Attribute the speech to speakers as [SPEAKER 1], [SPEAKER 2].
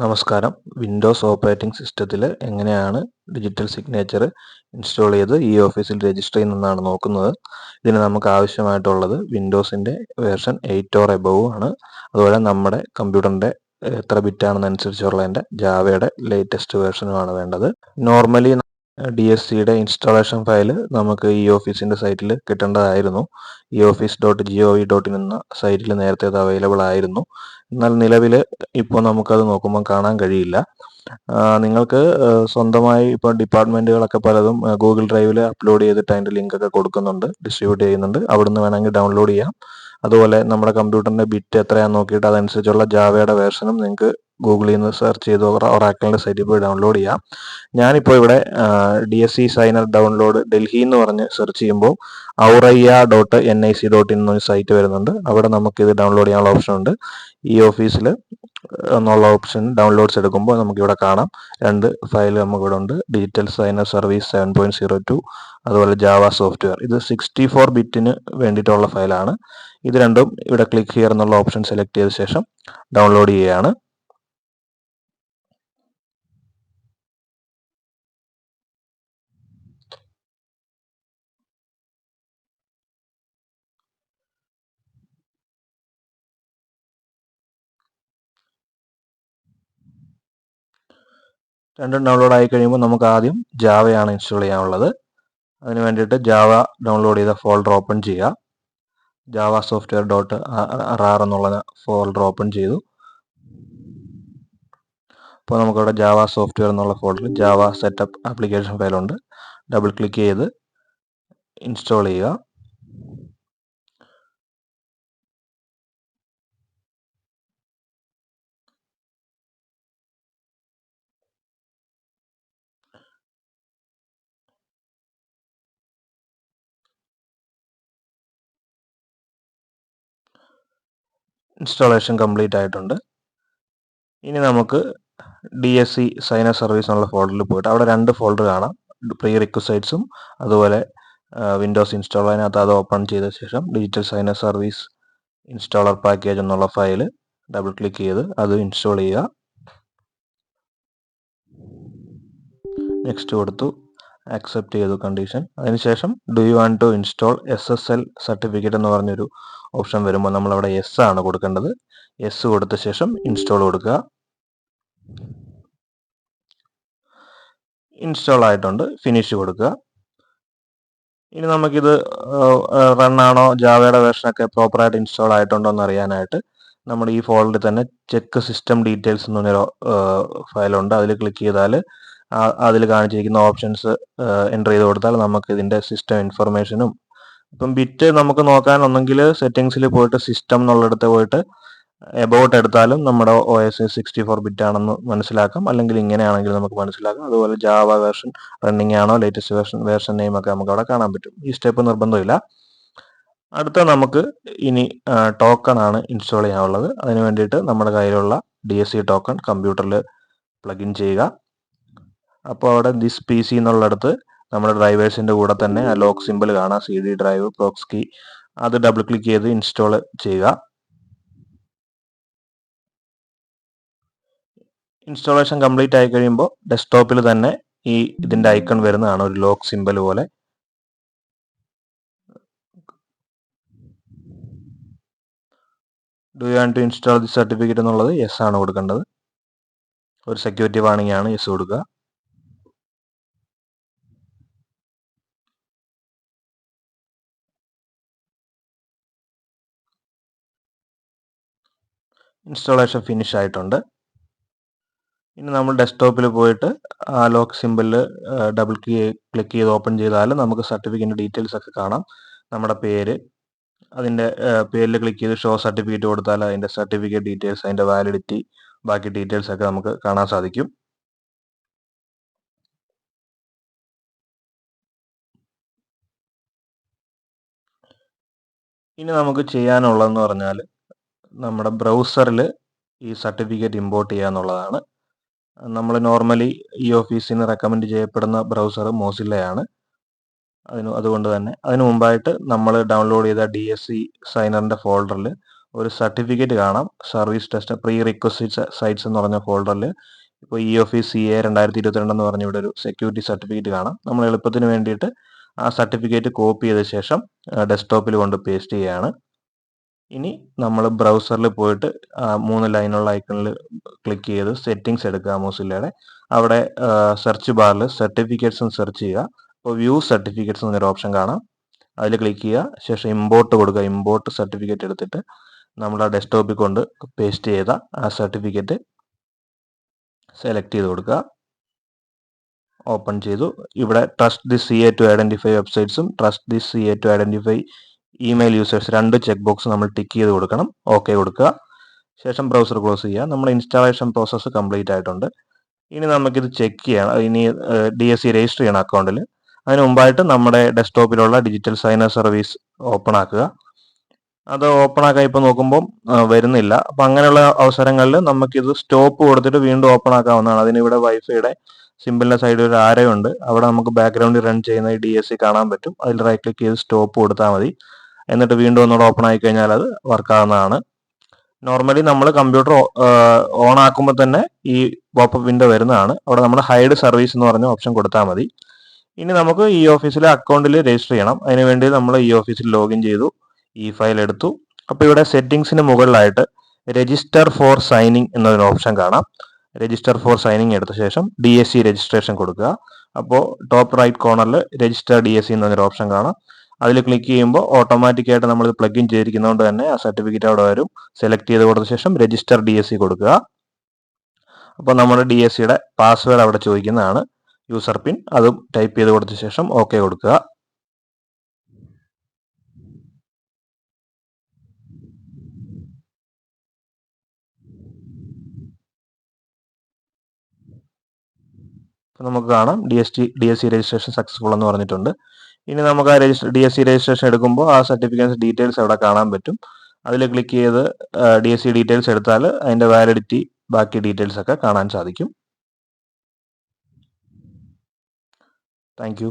[SPEAKER 1] നമസ്കാരം. Windows operating സിസ്റ്റത്തിൽ എങ്ങനെയാണ് ഡിജിറ്റൽ സിഗ്നേച്ചർ ഇൻസ്റ്റാൾ ചെയ്ത് ഈ ഓഫീസിൽ രജിസ്റ്റർ ചെയ്യുന്നതെന്നാണ് നോക്കുന്നത്. ഇതിന് നമുക്ക് ആവശ്യമായിട്ടുള്ളത് വിൻഡോസിന്റെ വേർഷൻ എയ്റ്റ് ഓർ എബവ് ആണ്. അതുപോലെ നമ്മുടെ കമ്പ്യൂട്ടറിന്റെ എത്ര ബിറ്റാണെന്നനുസരിച്ചുള്ളതിന്റെ ജാവയുടെ ലേറ്റസ്റ്റ് വേർഷനുമാണ് വേണ്ടത്. നോർമലി ഡി എസ് സിയുടെ ഇൻസ്റ്റാളേഷൻ ഫയൽ നമുക്ക് ഈ ഓഫീസിന്റെ സൈറ്റിൽ കിട്ടേണ്ടതായിരുന്നു. ഈ office dot G O dot in എന്ന സൈറ്റിൽ നേരത്തെ അത് അവൈലബിൾ ആയിരുന്നു. എന്നാൽ നിലവിൽ ഇപ്പോൾ നമുക്കത് നോക്കുമ്പോൾ കാണാൻ കഴിയില്ല. നിങ്ങൾക്ക് സ്വന്തമായി ഇപ്പോൾ ഡിപ്പാർട്ട്മെന്റുകളൊക്കെ പലതും ഗൂഗിൾ ഡ്രൈവിൽ അപ്ലോഡ് ചെയ്തിട്ട് അതിന്റെ ലിങ്കൊക്കെ കൊടുക്കുന്നുണ്ട് ഡിസ്ട്രിബ്യൂട്ട് ചെയ്യുന്നുണ്ട്. അവിടുന്ന് വേണമെങ്കിൽ ഡൗൺലോഡ് ചെയ്യാം. അതുപോലെ നമ്മുടെ കമ്പ്യൂട്ടറിന്റെ ബിറ്റ് എത്രയാണെന്ന് നോക്കിയിട്ട് അതനുസരിച്ചുള്ള ജാവയുടെ വേർഷനും നിങ്ങൾക്ക് ഗൂഗിളിൽ നിന്ന് സെർച്ച് ചെയ്ത് ഒറാക്കിളിന്റെ സൈറ്റിൽ പോയി ഡൗൺലോഡ് ചെയ്യാം. ഞാനിപ്പോൾ ഇവിടെ D S C signer download Delhi എന്ന് പറഞ്ഞ് സെർച്ച് ചെയ്യുമ്പോൾ Auraiya dot N I C dot in എന്നൊരു സൈറ്റ് വരുന്നുണ്ട്. അവിടെ നമുക്ക് ഇത് ഡൗൺലോഡ് ചെയ്യാനുള്ള ഓപ്ഷൻ ഉണ്ട്. ഈ ഓഫീസിൽ എന്നുള്ള ഓപ്ഷൻ ഡൗൺലോഡ്സ് എടുക്കുമ്പോൾ നമുക്കിവിടെ കാണാം. രണ്ട് ഫയൽ നമുക്കിവിടെ ഉണ്ട്. Digital signer service seven point zero two അതുപോലെ ജാവ സോഫ്റ്റ്വെയർ ഇത് സിക്സ്റ്റി ഫോർ ബിറ്റിന് വേണ്ടിയിട്ടുള്ള ഫയലാണ് ഇത് രണ്ടും ഇവിടെ ക്ലിക്ക് ഹിയർ എന്നുള്ള ഓപ്ഷൻ സെലക്ട് ചെയ്ത ശേഷം ഡൗൺലോഡ് ചെയ്യുകയാണ്. രണ്ടും ഡൗൺലോഡ് ആയി കഴിയുമ്പോൾ നമുക്ക് ആദ്യം ജാവയാണ് ഇൻസ്റ്റാൾ ചെയ്യാനുള്ളത്. അതിന് വേണ്ടിയിട്ട് ജാവ ഡൗൺലോഡ് ചെയ്ത ഫോൾഡർ ഓപ്പൺ ചെയ്യുക. ജാവ സോഫ്റ്റ്വെയർ ഡോട്ട് ആർ എന്നുള്ള ഫോൾഡർ ഓപ്പൺ ചെയ്തു. അപ്പോൾ നമുക്കവിടെ ജാവ സോഫ്റ്റ്വെയർ എന്നുള്ള ഫോൾഡറിൽ ജാവ സെറ്റപ്പ് ആപ്ലിക്കേഷൻ ഫയലുണ്ട് ഡബിൾ ക്ലിക്ക് ചെയ്ത് ഇൻസ്റ്റാൾ ചെയ്യുക. ഇൻസ്റ്റാളേഷൻ കംപ്ലീറ്റ് ആയിട്ടുണ്ട്. ഇനി നമുക്ക് D S C signer service എന്നുള്ള ഫോൾഡറിൽ പോയിട്ട് അവിടെ രണ്ട് ഫോൾഡർ കാണാം. പ്രീ റിക്വസൈറ്റ്സും അതുപോലെ വിൻഡോസ് ഇൻസ്റ്റാൾ അതിനകത്ത് അത് ഓപ്പൺ ചെയ്ത ശേഷം digital signer service installer package എന്നുള്ള ഫയൽ ഡബിൾ ക്ലിക്ക് ചെയ്ത് അത് ഇൻസ്റ്റാൾ ചെയ്യുക. നെക്സ്റ്റ് കൊടുത്തു. ആക്സെപ്റ്റ് ചെയ്തു കണ്ടീഷൻ അതിനുശേഷം do you want to install S S L certificate എന്ന് പറഞ്ഞൊരു ഓപ്ഷൻ വരുമ്പോൾ നമ്മൾ അവിടെ എസ് ആണ് കൊടുക്കേണ്ടത്. എസ് കൊടുത്ത ശേഷം ഇൻസ്റ്റാൾ കൊടുക്കുക ഇൻസ്റ്റാൾ ആയിട്ടുണ്ട്. ഫിനിഷ് കൊടുക്കുക ഇനി നമുക്കിത് റണ്ണാണോ ജാവയുടെ വേർഷനൊക്കെ പ്രോപ്പറായിട്ട് ഇൻസ്റ്റാൾ ആയിട്ടുണ്ടോ എന്ന് അറിയാനായിട്ട് നമ്മൾ ഈ ഫോൾഡറിൽ തന്നെ ചെക്ക് സിസ്റ്റം ഡീറ്റെയിൽസ് എന്ന് പറഞ്ഞൊരു ഫയലുണ്ട് അതിൽ ക്ലിക്ക് ചെയ്താൽ അതിൽ കാണിച്ചിരിക്കുന്ന ഓപ്ഷൻസ് എന്റർ ചെയ്ത് കൊടുത്താൽ നമുക്ക് ഇതിന്റെ സിസ്റ്റം ഇൻഫർമേഷനും ഇപ്പം ബിറ്റ് നമുക്ക് നോക്കാൻ ഒന്നെങ്കിൽ സെറ്റിങ്സിൽ പോയിട്ട് സിസ്റ്റം എന്നുള്ളിടത്ത് പോയിട്ട് എബൌട്ട് എടുത്താലും നമ്മുടെ O S sixty four bit ആണെന്ന് മനസ്സിലാക്കാം. അല്ലെങ്കിൽ ഇങ്ങനെയാണെങ്കിൽ നമുക്ക് മനസ്സിലാക്കാം. അതുപോലെ ജാവ വേർഷൻ റണ്ണിങ് ആണോ ലേറ്റസ്റ്റ് വേർഷൻ വേർഷൻ നെയിം ഒക്കെ നമുക്ക് അവിടെ കാണാൻ പറ്റും. ഈ സ്റ്റെപ്പ് നിർബന്ധമില്ല. അടുത്ത നമുക്ക് ഇനി ടോക്കൺ ആണ് ഇൻസ്റ്റാൾ ചെയ്യാനുള്ളത്. അതിന് വേണ്ടിയിട്ട് നമ്മുടെ കയ്യിലുള്ള ഡി എസ് സി ടോക്കൺ കമ്പ്യൂട്ടറിൽ പ്ലഗിൻ ചെയ്യുക. അപ്പോൾ അവിടെ ദിസ് പി സി എന്നുള്ളിടത്ത് നമ്മുടെ ഡ്രൈവേഴ്സിന്റെ കൂടെ തന്നെ ആ ലോക്ക് സിമ്പിൾ കാണാം C D drive prox key അത് ഡബിൾ ക്ലിക്ക് ചെയ്ത് ഇൻസ്റ്റാൾ ചെയ്യുക. ഇൻസ്റ്റാളേഷൻ കംപ്ലീറ്റ് ആയി കഴിയുമ്പോൾ ഡെസ്ക്ടോപ്പിൽ തന്നെ ഈ ഇതിന്റെ ഐക്കൺ വരുന്നതാണ് ഒരു ലോക്ക് സിമ്പിൾ പോലെ. Do you to install the certificate എന്നുള്ളത് യെസ് ആണ് കൊടുക്കേണ്ടത്. ഒരു സെക്യൂരിറ്റി വാണിംഗ് ആണ് യെസ് കൊടുക്കുക. ഇൻസ്റ്റാളേഷൻ ഫിനിഷ് ആയിട്ടുണ്ട്. ഇനി നമ്മൾ ഡെസ്ക്ടോപ്പിൽ പോയിട്ട് ആ ലോക്ക് സിമ്പിളിൽ ഡബിൾ ക്ലിക്ക് ചെയ്ത് ഓപ്പൺ ചെയ്താൽ നമുക്ക് സർട്ടിഫിക്കറ്റിന്റെ ഡീറ്റെയിൽസ് ഒക്കെ കാണാം. നമ്മുടെ പേര് അതിന്റെ പേരിൽ ക്ലിക്ക് ചെയ്ത് ഷോ സർട്ടിഫിക്കറ്റ് കൊടുത്താൽ അതിന്റെ സർട്ടിഫിക്കറ്റ് ഡീറ്റെയിൽസ് അതിന്റെ വാലിഡിറ്റി ബാക്കി ഡീറ്റെയിൽസ് ഒക്കെ നമുക്ക് കാണാൻ സാധിക്കും. ഇനി നമുക്ക് ചെയ്യാനുള്ളതെന്ന് പറഞ്ഞാൽ നമ്മുടെ ബ്രൗസറിൽ ഈ സർട്ടിഫിക്കറ്റ് ഇമ്പോർട്ട് ചെയ്യുക എന്നുള്ളതാണ്. നമ്മൾ നോർമലി ഈ ഓഫീസിൽ നിന്ന് റെക്കമെൻഡ് ചെയ്യപ്പെടുന്ന ബ്രൗസർ മോസില്ലയാണ്. അതിന് അതുകൊണ്ട് തന്നെ അതിന് മുമ്പായിട്ട് നമ്മൾ ഡൗൺലോഡ് ചെയ്ത ഡി എസ് സി സൈനറിന്റെ ഫോൾഡറിൽ ഒരു സർട്ടിഫിക്കറ്റ് കാണാം. Service test pre request sites എന്ന് പറഞ്ഞ ഫോൾഡറിൽ. ഇപ്പോൾ ഇ ഓഫീസ് സി എ രണ്ടായിരത്തി ഇരുപത്തിരണ്ട് എന്ന് പറഞ്ഞ ഇവിടെ ഒരു സെക്യൂരിറ്റി സർട്ടിഫിക്കറ്റ് കാണാം. നമ്മൾ എളുപ്പത്തിന് വേണ്ടിയിട്ട് ആ സർട്ടിഫിക്കറ്റ് കോപ്പി ചെയ്ത ശേഷം ഡെസ്ക്ടോപ്പിൽ കൊണ്ട് പേസ്റ്റ് ചെയ്യുകയാണ്. ഇനി നമ്മൾ ബ്രൗസറിൽ പോയിട്ട് മൂന്ന് ലൈനുള്ള ഐക്കണിൽ ക്ലിക്ക് ചെയ്ത് സെറ്റിങ്സ് എടുക്കുക മോസില്ലയുടെ അവിടെ സെർച്ച് ബാറിൽ സർട്ടിഫിക്കറ്റ്സും സെർച്ച് ചെയ്യുക. അപ്പോൾ വ്യൂ സർട്ടിഫിക്കറ്റ്സ് എന്നൊരു ഓപ്ഷൻ കാണാം. അതിൽ ക്ലിക്ക് ചെയ്യുക. ശേഷം ഇമ്പോർട്ട് കൊടുക്കുക. ഇമ്പോർട്ട് സർട്ടിഫിക്കറ്റ് എടുത്തിട്ട് നമ്മൾ ആ ഡെസ്ക്ടോപ്പിൽ കൊണ്ട് പേസ്റ്റ് ചെയ്ത ആ സർട്ടിഫിക്കറ്റ് സെലക്ട് ചെയ്ത് കൊടുക്കുക. ഓപ്പൺ ചെയ്തു. ഇവിടെ trust the C A to identify വെബ്സൈറ്റ്സും trust the C A to identify email users രണ്ട് ചെക്ക് ബോക്സ് നമ്മൾ ടിക്ക് ചെയ്ത് കൊടുക്കണം. ഓക്കെ കൊടുക്കുക. ശേഷം ബ്രൗസർ ക്ലോസ് ചെയ്യുക. നമ്മുടെ ഇൻസ്റ്റാളേഷൻ പ്രോസസ്സ് കംപ്ലീറ്റ് ആയിട്ടുണ്ട്. ഇനി നമുക്കിത് ചെക്ക് ചെയ്യണം. ഇനി ഡി എസ് സി രജിസ്റ്റർ ചെയ്യണം അക്കൗണ്ടിൽ അതിന് മുമ്പായിട്ട് നമ്മുടെ ഡെസ്ക്ടോപ്പിലുള്ള ഡിജിറ്റൽ സൈനർ സർവീസ് ഓപ്പൺ ആക്കുക. അത് ഓപ്പൺ ആക്കാൻ ഇപ്പോൾ നോക്കുമ്പോൾ വരുന്നില്ല. അപ്പം അങ്ങനെയുള്ള അവസരങ്ങളിൽ നമുക്കിത് സ്റ്റോപ്പ് കൊടുത്തിട്ട് വീണ്ടും ഓപ്പൺ ആക്കാവുന്നതാണ്. അതിനിവിടെ വൈഫൈയുടെ സിമ്പിളിന്റെ സൈഡിൽ ഒരു ആരയുണ്ട് അവിടെ നമുക്ക് ബാക്ക്ഗ്രൗണ്ടിൽ റൺ ചെയ്യുന്ന ഡി എസ് സി കാണാൻ പറ്റും. അതിൽ റൈറ്റ് ക്ലിക്ക് ചെയ്ത് സ്റ്റോപ്പ് കൊടുത്താൽ മതി. എന്നിട്ട് വീണ്ടും ഒന്നുകൂടെ ഓപ്പൺ ആയി കഴിഞ്ഞാൽ അത് വർക്ക് ആവുന്നതാണ്. നോർമലി നമ്മൾ കമ്പ്യൂട്ടർ ഓൺ ആക്കുമ്പോൾ തന്നെ ഈ പോപ്പപ്പ് വിൻഡോ വരുന്നതാണ്. അവിടെ നമ്മൾ ഹൈഡ് സർവീസ് എന്ന് പറഞ്ഞ ഓപ്ഷൻ കൊടുത്താൽ മതി. ഇനി നമുക്ക് ഈ ഓഫീസിലെ അക്കൗണ്ടിൽ രജിസ്റ്റർ ചെയ്യണം. അതിനുവേണ്ടി നമ്മൾ ഈ ഓഫീസിൽ ലോഗിൻ ചെയ്തു ഈ ഫയൽ എടുത്തു. അപ്പോൾ ഇവിടെ സെറ്റിംഗ്സിന് മുകളിലായിട്ട് രജിസ്റ്റർ ഫോർ സൈനിങ് എന്നൊരു ഓപ്ഷൻ കാണാം. രജിസ്റ്റർ ഫോർ സൈനിങ് എടുത്ത ശേഷം ഡി എസ് സി രജിസ്ട്രേഷൻ കൊടുക്കുക അപ്പോൾ ടോപ്പ് റൈറ്റ് കോർണറിൽ രജിസ്റ്റർ ഡി എസ് സി എന്നൊരു ഓപ്ഷൻ കാണാം. അതിൽ ക്ലിക്ക് ചെയ്യുമ്പോൾ ഓട്ടോമാറ്റിക്കായിട്ട് നമ്മൾ പ്ലഗ് ഇൻ ചെയ്തിരിക്കുന്നതുകൊണ്ട് തന്നെ ആ സർട്ടിഫിക്കറ്റ് അവിടെ വരും. സെലക്ട് ചെയ്ത് കൊടുത്ത ശേഷം രജിസ്റ്റർ ഡി എസ് സി കൊടുക്കുക. അപ്പോൾ നമ്മുടെ ഡി എസ് സിയുടെ പാസ്വേഡ് അവിടെ ചോദിക്കുന്നതാണ്. യൂസർ പിൻ അതും ടൈപ്പ് ചെയ്ത് കൊടുത്ത ശേഷം ഓക്കെ കൊടുക്കുക. നമുക്ക് കാണാം D S T D S C registration successful എന്ന് പറഞ്ഞിട്ടുണ്ട്. ഇനി നമുക്ക് ആ register D S C registration എടുക്കുമ്പോൾ ആ സർട്ടിഫിക്കറ്റ്സ് ഡീറ്റെയിൽസ് അവിടെ കാണാൻ പറ്റും. അതിൽ ക്ലിക്ക് ചെയ്ത് ഡി എസ് സി ഡീറ്റെയിൽസ് എടുത്താൽ അതിന്റെ വാലിഡിറ്റി ബാക്കി ഡീറ്റെയിൽസ് ഒക്കെ കാണാൻ സാധിക്കും. താങ്ക്